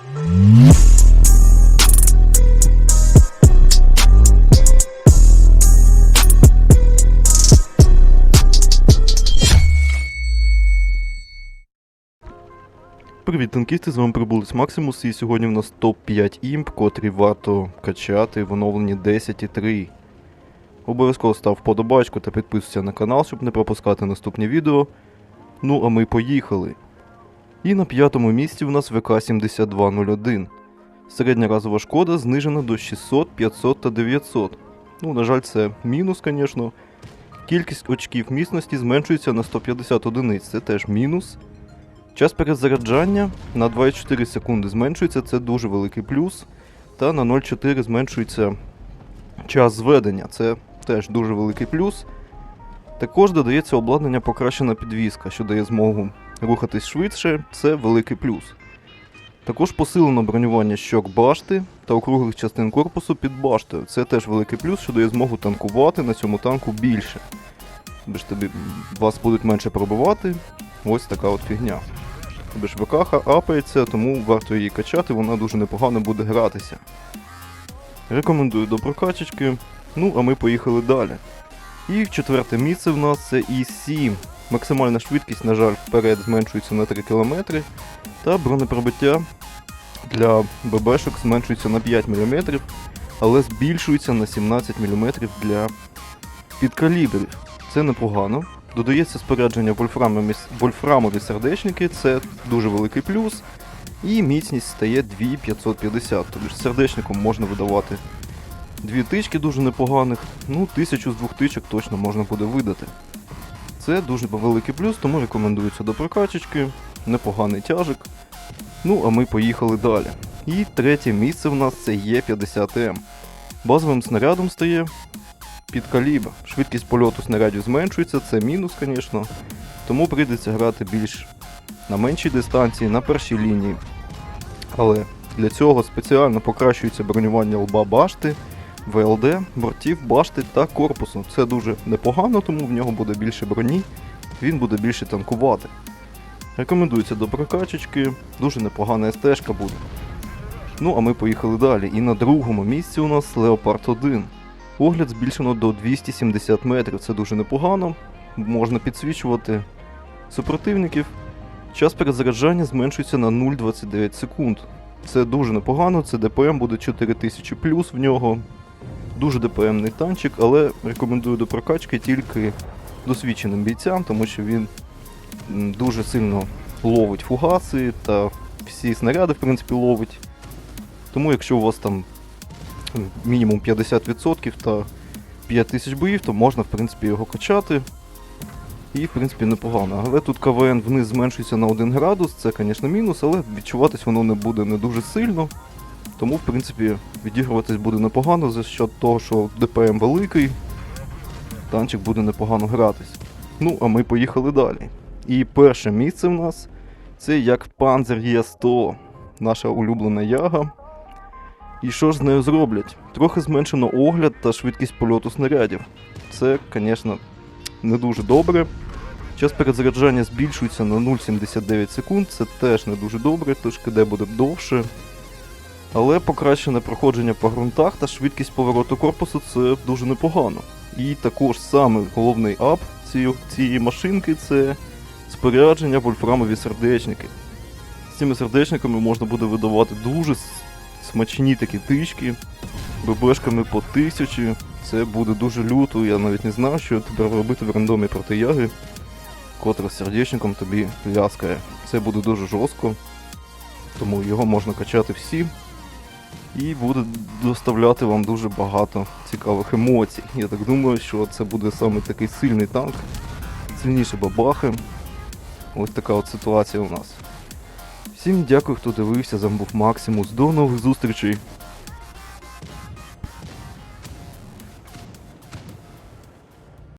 Привіт, танкісти, з вами прибулець Максимус, і сьогодні в нас топ-5 імп, котрі варто качати в оновленні 10.3. Обов'язково став вподобачку та підписуйся на канал, щоб не пропускати наступні відео. Ну а ми поїхали. І на п'ятому місці в нас ВК-7201. Середня разова шкода знижена до 600, 500 та 900. Ну, на жаль, це мінус, звісно. Кількість очків міцності зменшується на 150 одиниць, це теж мінус. Час перезаряджання на 24 секунди зменшується, це дуже великий плюс. Та на 0,4 зменшується час зведення, це теж дуже великий плюс. Також додається обладнання покращена підвізка, що дає змогу рухатись швидше, це великий плюс. Також посилено бронювання щок башти та округлих частин корпусу під баштою. Це теж великий плюс, що дає змогу танкувати на цьому танку більше. Тобто ж тобі вас будуть менше пробивати. Ось така от фігня. Тобі ж ВКХ апається, тому варто її качати, вона дуже непогано буде гратися. Рекомендую до прокачечки. Ну, а ми поїхали далі. І четверте місце в нас це І7. Максимальна швидкість, на жаль, вперед зменшується на 3 км, та бронепробиття для ББшок зменшується на 5 мм, але збільшується на 17 мм для підкалібрів. Це непогано. Додається спорядження вольфрамові, вольфрамові сердечники, це дуже великий плюс. І міцність стає 2550. Тобто сердечником можна видавати дві тички дуже непоганих. Ну, тисячу з двох тичок точно можна буде видати. Це дуже великий плюс, тому рекомендується до прокачечки. Непоганий тяжик. Ну, а ми поїхали далі. І третє місце в нас це Є50М. Базовим снарядом стає під калібр. Швидкість польоту снарядів зменшується, це мінус, звісно. Тому прийдеться грати більш на меншій дистанції, на першій лінії. Але для цього спеціально покращується бронювання лба башти, ВЛД, бортів, башти та корпусу. Це дуже непогано, тому в нього буде більше броні, він буде більше танкувати. Рекомендується до прокачечки, дуже непогана СТ-шка буде. Ну, а ми поїхали далі. І на другому місці у нас Leopard 1. Огляд збільшено до 270 метрів, це дуже непогано. Можна підсвічувати супротивників. Час перезаряджання зменшується на 0,29 секунд. Це дуже непогано, це ДПМ буде 4000 плюс в нього. Дуже ДПМний танчик, але рекомендую до прокачки тільки досвідченим бійцям, тому що він дуже сильно ловить фугаси та всі снаряди, в принципі, ловить. Тому якщо у вас там мінімум 50% та 5000 боїв, то можна в принципі його качати. І в принципі непогано. Але тут КВН вниз зменшується на 1 градус, це, звісно, мінус, але відчуватись воно не буде не дуже сильно. Тому, в принципі, відігруватись буде непогано за счет того, що ДПМ великий, танчик буде непогано гратись. Ну, а ми поїхали далі. І перше місце в нас це як Panzer Е100, наша улюблена яга. І що ж з нею зроблять? Трохи зменшено огляд та швидкість польоту снарядів. Це, звісно, не дуже добре. Час перезаряджання збільшується на 0,79 секунд, це теж не дуже добре, тож КД буде довше. Але покращене проходження по ґрунтах та швидкість повороту корпусу це дуже непогано. І також саме головний ап цієї, цієї машинки це спорядження вольфрамові сердечники. З цими сердечниками можна буде видавати дуже смачні такі тички, ББшками по тисячі. Це буде дуже люто, я навіть не знав, що тепер робити в рандомі проти яги, котра сердечником тобі ляскає. Це буде дуже жорстко, тому його можна качати всі. І буде доставляти вам дуже багато цікавих емоцій. Я так думаю, що це буде саме такий сильний танк, сильніше бабахи. Ось така от ситуація у нас. Всім дякую, хто дивився, Замбув був Максимус. До нових зустрічей!